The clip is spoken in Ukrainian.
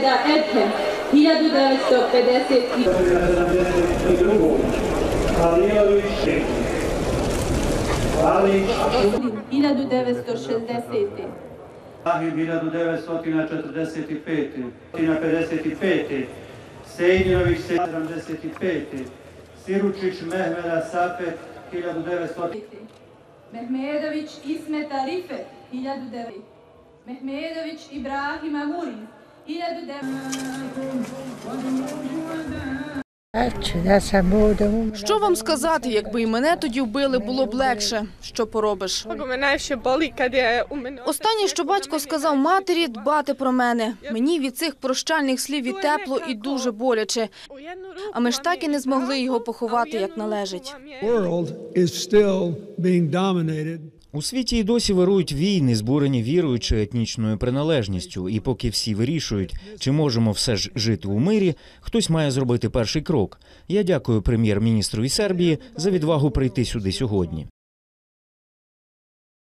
da Edhem 1952. Alijović, Alić, 1960. Ahi 1945. 1955. Sejnjović 1975. Siručić Mehmeda Safet 1900. Mehmedović Ismeta Rifet 19 Mehmedović Ibrahima Gurin Що вам сказати, якби і мене тоді вбили, було б легше. Що поробиш? Останнє, що батько сказав матері, дбати про мене. Мені від цих прощальних слів і тепло, і дуже боляче. А ми ж так і не змогли його поховати, як належить. У світі і досі вирують війни, збурені вірою чи етнічною приналежністю. І поки всі вирішують, чи можемо все ж жити у мирі, хтось має зробити перший крок. Я дякую прем'єр-міністрові Сербії за відвагу прийти сюди сьогодні.